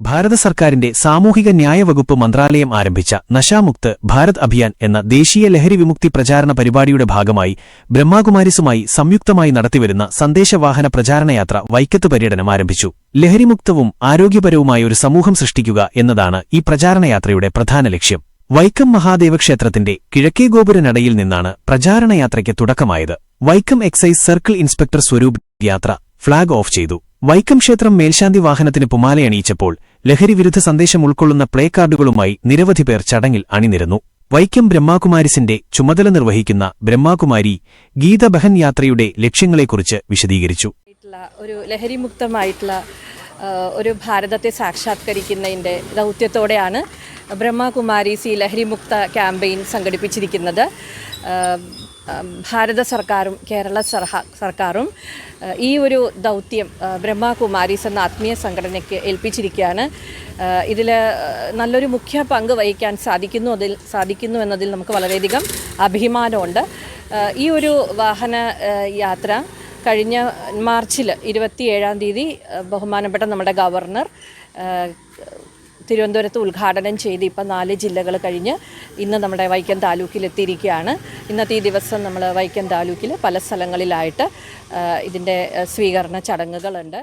ഭാരത സർക്കാരിന്റെ സാമൂഹിക ന്യായ വകുപ്പ് മന്ത്രാലയം ആരംഭിച്ച നശാമുക്ത് ഭാരത് അഭിയാൻ എന്ന ദേശീയ ലഹരി വിമുക്തി പ്രചാരണ പരിപാടിയുടെ ഭാഗമായി ബ്രഹ്മാകുമാരിസുമായി സംയുക്തമായി നടത്തിവരുന്ന സന്ദേശവാഹന പ്രചാരണയാത്ര വൈക്കത്ത് പര്യടനം ആരംഭിച്ചു. ലഹരിമുക്തവും ആരോഗ്യപരവുമായ ഒരു സമൂഹം സൃഷ്ടിക്കുക എന്നതാണ് ഈ പ്രചാരണയാത്രയുടെ പ്രധാന ലക്ഷ്യം. വൈക്കം മഹാദേവ ക്ഷേത്രത്തിന്റെ കിഴക്കേ ഗോപുരനടയിൽ നിന്നാണ് പ്രചാരണയാത്രയ്ക്ക് തുടക്കമായത്. Vaikom excise circle inspector Swaroop യാത്ര ഫ്ളാഗ് ഓഫ് ചെയ്തു. വൈക്കം ക്ഷേത്രം മേൽശാന്തി വാഹനത്തിന് പുമാലയണിയിച്ചപ്പോൾ ലഹരിവിരുദ്ധ സന്ദേശം ഉൾക്കൊള്ളുന്ന പ്ലേ കാർഡുകളുമായി നിരവധി പേർ ചടങ്ങിൽ അണിനിരന്നു. വൈക്കം ബ്രഹ്മാകുമാരിസിന്റെ ചുമതല നിർവഹിക്കുന്ന ബ്രഹ്മാകുമാരി ഗീതബഹൻ യാത്രയുടെ ലക്ഷ്യങ്ങളെക്കുറിച്ച് വിശദീകരിച്ചു. ഒരു ലഹരിമുക്തമായിട്ടുള്ള ഒരു ഭാരതത്തെ സാക്ഷാത്കരിക്കുന്നതിന്റെ ദൗത്യത്തോടെയാണ് ബ്രഹ്മകുമാരീസ് ലഹരി ലഹരിമുക്ത ക്യാമ്പയിൻ സംഘടിപ്പിച്ചിരിക്കുന്നത്. ഭാരത സർക്കാരും കേരള സർക്കാരും ഈ ഒരു ദൗത്യം ബ്രഹ്മകുമാരീസ് എന്ന ആത്മീയ സംഘടനയ്ക്ക് ഏൽപ്പിച്ചിരിക്കുകയാണ്. ഇതിൽ നല്ലൊരു മുഖ്യ പങ്ക് വഹിക്കാൻ സാധിക്കുന്നു അതിൽ സാധിക്കുന്നു എന്നതിൽ നമുക്ക് വളരെയധികം അഭിമാനമുണ്ട്. ഈ ഒരു വാഹന യാത്ര കഴിഞ്ഞ മാർച്ചിൽ ഇരുപത്തി ഏഴാം തീയതി ബഹുമാനപ്പെട്ട നമ്മുടെ ഗവർണർ തിരുവനന്തപുരത്ത് ഉദ്ഘാടനം ചെയ്ത് ഇപ്പം നാല് ജില്ലകൾ കഴിഞ്ഞ് ഇന്ന് നമ്മുടെ വൈക്കം താലൂക്കിൽ എത്തിയിരിക്കുകയാണ് ഇന്നത്തെ ഈ ദിവസം നമ്മൾ വൈക്കം താലൂക്കിൽ പല സ്ഥലങ്ങളിലായിട്ട് ഇതിന്റെ സ്വീകരണ ചടങ്ങുകളുണ്ട്.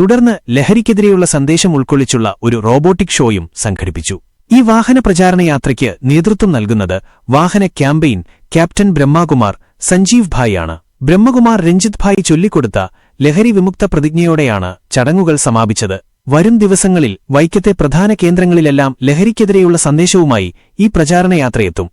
തുടർന്ന് ലഹരിക്കെതിരെയുള്ള സന്ദേശം ഉൾക്കൊള്ളിച്ചുള്ള ഒരു റോബോട്ടിക് ഷോയും സംഘടിപ്പിച്ചു. ഈ വാഹന പ്രചാരണ യാത്രയ്ക്ക് നേതൃത്വം നൽകുന്നത് വാഹന ക്യാമ്പയിൻ ക്യാപ്റ്റൻ ബ്രഹ്മാകുമാർ സഞ്ജീവ് ഭായിയാണ്. ബ്രഹ്മകുമാർ രഞ്ജിത് ഭായ് ചൊല്ലിക്കൊടുത്ത ലഹരി വിമുക്ത പ്രതിജ്ഞയോടെയാണ് ചടങ്ങുകൾ സമാപിച്ചത്. വരും ദിവസങ്ങളിൽ വൈക്കത്തെ പ്രധാന കേന്ദ്രങ്ങളിലെല്ലാം ലഹരിക്കെതിരെയുള്ള സന്ദേശവുമായി ഈ പ്രചാരണ യാത്രയെത്തും